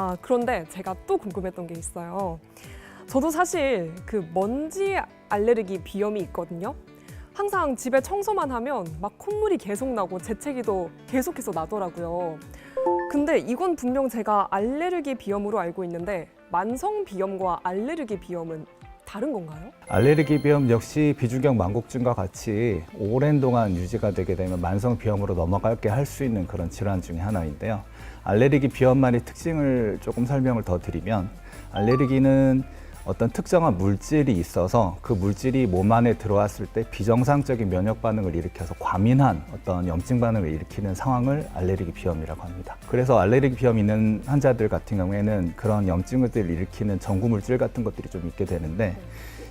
아, 그런데 제가 또 궁금했던 게 있어요. 저도 사실 그 먼지 알레르기 비염이 있거든요. 항상 집에 청소만 하면 막 콧물이 계속 나고 재채기도 계속해서 나더라고요. 근데 이건 분명 제가 알레르기 비염으로 알고 있는데 만성 비염과 알레르기 비염은 다른 건가요? 알레르기 비염 역시 비중격 망곡증과 같이 오랜 동안 유지가 되게 되면 만성 비염으로 넘어가게 할 수 있는 그런 질환 중에 하나인데요. 알레르기 비염만의 특징을 조금 설명을 더 드리면 알레르기는 어떤 특정한 물질이 있어서 그 물질이 몸 안에 들어왔을 때 비정상적인 면역 반응을 일으켜서 과민한 어떤 염증 반응을 일으키는 상황을 알레르기 비염이라고 합니다. 그래서 알레르기 비염 있는 환자들 같은 경우에는 그런 염증을 일으키는 전구 물질 같은 것들이 좀 있게 되는데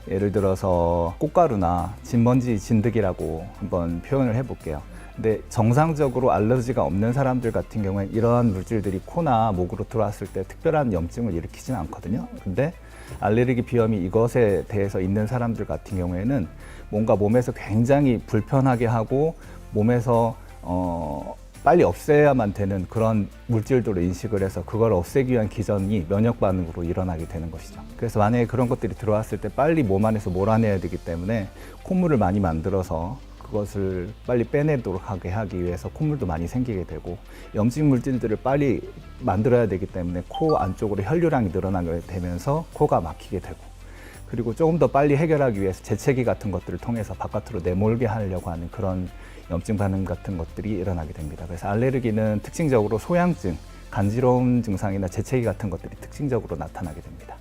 예를 들어서 꽃가루나 진먼지 진드기라고 한번 표현을 해볼게요. 근데 정상적으로 알러지가 없는 사람들 같은 경우에 이러한 물질들이 코나 목으로 들어왔을 때 특별한 염증을 일으키지는 않거든요. 근데 알레르기 비염이 이것에 대해서 있는 사람들 같은 경우에는 뭔가 몸에서 굉장히 불편하게 하고 몸에서 어 빨리 없애야만 되는 그런 물질들로 인식을 해서 그걸 없애기 위한 기전이 면역 반응으로 일어나게 되는 것이죠. 그래서 만약에 그런 것들이 들어왔을 때 빨리 몸 안에서 몰아내야 되기 때문에 콧물을 많이 만들어서 그것을 빨리 빼내도록 하게 하기 위해서 콧물도 많이 생기게 되고 염증 물질들을 빨리 만들어야 되기 때문에 코 안쪽으로 혈류량이 늘어나게 되면서 코가 막히게 되고 그리고 조금 더 빨리 해결하기 위해서 재채기 같은 것들을 통해서 바깥으로 내몰게 하려고 하는 그런 염증 반응 같은 것들이 일어나게 됩니다. 그래서 알레르기는 특징적으로 소양증, 간지러움 증상이나 재채기 같은 것들이 특징적으로 나타나게 됩니다.